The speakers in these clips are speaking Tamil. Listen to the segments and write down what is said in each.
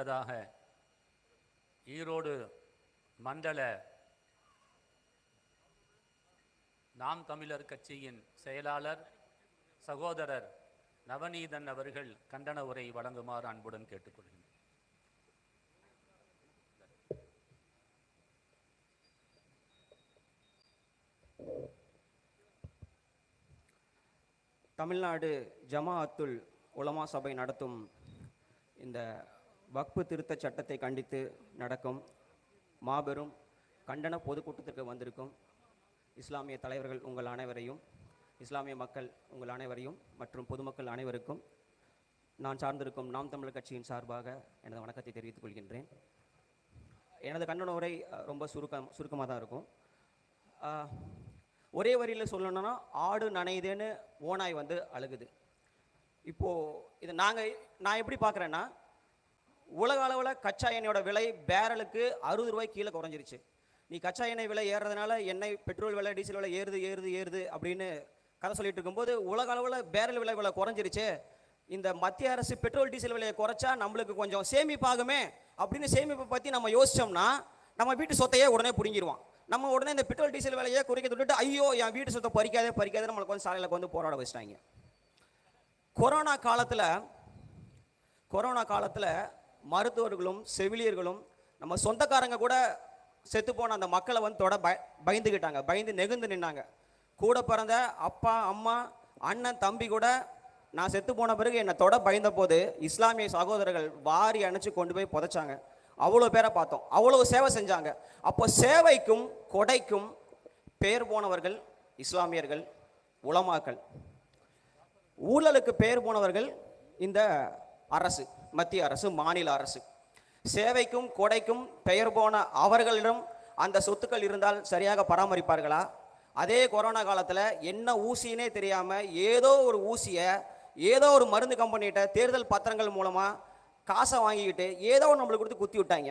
அடுத்ததாக ஈரோடு மண்டல நாம் தமிழர் கட்சியின் செயலாளர் சகோதரர் நவநீதன் அவர்கள் கண்டன உரை வழங்குமாறு அன்புடன் கேட்டுக்கொள்கிறேன். தமிழ்நாடு ஜமாஅத்துல் உலமா சபை நடத்தும் இந்த வக்பு திருத்த சட்டத்தை கண்டித்து நடக்கும் மாபெரும் கண்டன பொதுக்கூட்டத்திற்கு வந்திருக்கும் இஸ்லாமிய தலைவர்கள் உங்கள் அனைவரையும் இஸ்லாமிய மக்கள் உங்கள் அனைவரையும் மற்றும் பொதுமக்கள் அனைவருக்கும் நான் சார்ந்திருக்கும் நாம் தமிழர் கட்சியின் சார்பாக எனது வணக்கத்தை தெரிவித்துக் கொள்கின்றேன். எனது கண்டன உரை ரொம்ப சுருக்கம் சுருக்கமாக தான் இருக்கும். ஒரே வரியில் சொல்லணும்னா ஆடு நனையுதுன்னு ஓனாய் வந்து அழுகுது. இப்போது இது நாங்கள் நான் எப்படி பார்க்குறேன்னா உலக அளவில் கச்சா எண்ணெயோட விலை பேரலுக்கு அறுபது ரூபாய் கீழே குறைஞ்சிருச்சு. நீ கச்சா எண்ணெய் விலை ஏறுறதுனால எண்ணெய் பெட்ரோல் விலை டீசல் விலை ஏறுது ஏறுது ஏறுது அப்படின்னு கதை சொல்லிட்டு இருக்கும்போது உலக அளவில் பேரல் விலை விலை குறைஞ்சிருச்சு. இந்த மத்திய அரசு பெட்ரோல் டீசல் விலையை குறைச்சா நம்மளுக்கு கொஞ்சம் சேமிப்பாகுமே அப்படின்னு சேமிப்பை பற்றி நம்ம யோசித்தோம்னா நம்ம வீட்டு சொத்தையே உடனே பிடுங்கிடுவான் நம்ம உடனே இந்த பெட்ரோல் டீசல் விலையை குறைக்க தொட்டுட்டு ஐயோ என் வீட்டு சொத்தை பறிக்காதே பறிக்காதே நம்மளுக்கு வந்து சாலையில் வந்து போராட வச்சிட்டாங்க. கொரோனா காலத்தில் கொரோனா காலத்தில் மருத்துவர்களும் செவிலியர்களும் நம்ம சொந்தக்காரங்க கூட செத்து போன அந்த மக்களை வந்து தொட பய பயந்துக்கிட்டாங்க பயந்து நெகுந்து நின்னாங்க. கூட பிறந்த அப்பா அம்மா அண்ணன் தம்பி கூட நான் செத்து போன பிறகு என்னை தொட பயந்த போது இஸ்லாமிய சகோதரர்கள் வாரி அணைச்சு கொண்டு போய் புதைச்சாங்க. அவ்வளோ பேரை பார்த்தோம். அவ்வளோ சேவை செஞ்சாங்க. அப்போ சேவைக்கும் கொடைக்கும் பேர் போனவர்கள் இஸ்லாமியர்கள் உலமாக்கள். ஊழலுக்கு பேர் போனவர்கள் இந்த அரசு. மத்திய அரசு மாநில அரசு. சேவைக்கும் கொடைக்கும் பெயர் போன அவர்களிடம் அந்த சொத்துக்கள் இருந்தால் சரியாக பராமரிப்பார்களா? அதே கொரோனா காலத்தில் என்ன ஊசினே தெரியாமல் ஏதோ ஒரு ஊசியை ஏதோ ஒரு மருந்து கம்பெனிகிட்ட தேர்தல் பத்திரங்கள் மூலமாக காசை வாங்கிக்கிட்டு ஏதோ ஒன்று நம்மளுக்கு கொடுத்து குத்தி விட்டாங்க.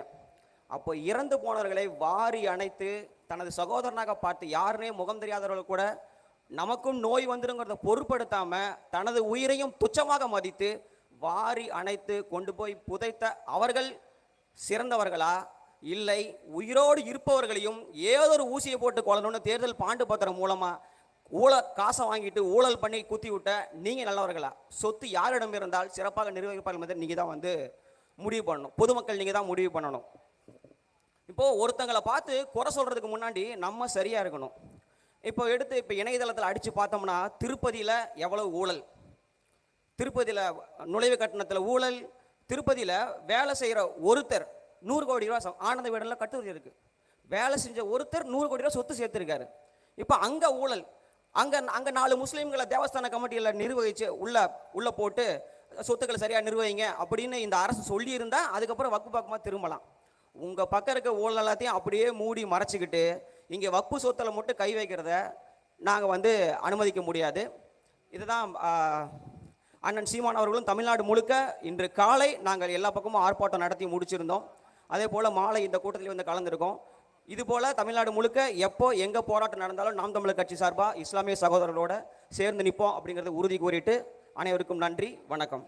அப்போ இறந்து போனவர்களை வாரி அணைத்து தனது சகோதரனாக பார்த்து யாருனே முகம் தெரியாதவர்கள் கூட நமக்கும் நோய் வந்துருங்கிறத பொருட்படுத்தாமல் தனது உயிரையும் துச்சமாக மதித்து வாரி அணைத்து கொண்டு போய் புதைத்த அவர்கள் சிறந்தவர்களா? இல்லை உயிரோடு இருப்பவர்களையும் ஏதோ ஒரு ஊசியை போட்டு கொள்ளணும்னு தேர்தல் பாண்டு பத்திரம் மூலமாக ஊழல் காசை வாங்கிட்டு ஊழல் பண்ணி குத்தி விட்ட நீங்கள் நல்லவர்களா? சொத்து யாரிடம் இருந்தால் சிறப்பாக நிர்வகிப்பார்கள் என்பதை நீங்கள் தான் வந்து முடிவு பண்ணணும். பொதுமக்கள் நீங்கள் தான் முடிவு பண்ணணும். இப்போது ஒருத்தங்களை பார்த்து குறை சொல்கிறதுக்கு முன்னாடி நம்ம சரியாக இருக்கணும். இப்போ எடுத்து இப்போ இணையதளத்தில் அடித்து பார்த்தோம்னா திருப்பதியில் எவ்வளவு ஊழல்? திருப்பதியில் நுழைவு கட்டணத்தில் ஊழல் திருப்பதியில் வேலை செய்கிற ஒருத்தர் நூறு கோடி ரூபா ஆனந்த வீடெல்லாம் கட்டுரை இருக்குது வேலை செஞ்ச ஒருத்தர் நூறு கோடி ரூபா சொத்து சேர்த்துருக்காரு. இப்போ அங்கே ஊழல் அங்கே அங்கே நாலு முஸ்லீம்களை தேவஸ்தான கமிட்டியில் நிர்வகித்து உள்ள உள்ளே போட்டு சொத்துக்களை சரியாக நிர்வகிங்க அப்படின்னு இந்த அரசு சொல்லியிருந்தால் அதுக்கப்புறம் வக்கு பக்கமாக திரும்பலாம். உங்கள் பக்கம் இருக்க ஊழல் எல்லாத்தையும் அப்படியே மூடி மறைச்சிக்கிட்டு இங்கே வப்பு சொத்தில் மட்டும் கை வைக்கிறத நாங்கள் வந்து அனுமதிக்க முடியாது. இதுதான் அண்ணன் சீமான் அவர்களும் தமிழ்நாடு முழுக்க இன்று காலை நாங்கள் எல்லா பக்கமும் ஆர்ப்பாட்டம் நடத்தி முடிச்சிருந்தோம். அதே போல் மாலை இந்த கூட்டத்தில் வந்து கலந்துருக்கோம். இதுபோல் தமிழ்நாடு முழுக்க எப்போ எங்கே போராட்டம் நடந்தாலும் நாம் தமிழர் கட்சி சார்பாக இஸ்லாமிய சகோதரர்களோட சேர்ந்து நிற்போம் அப்படிங்கிறத உறுதி கூறிட்டு அனைவருக்கும் நன்றி வணக்கம்.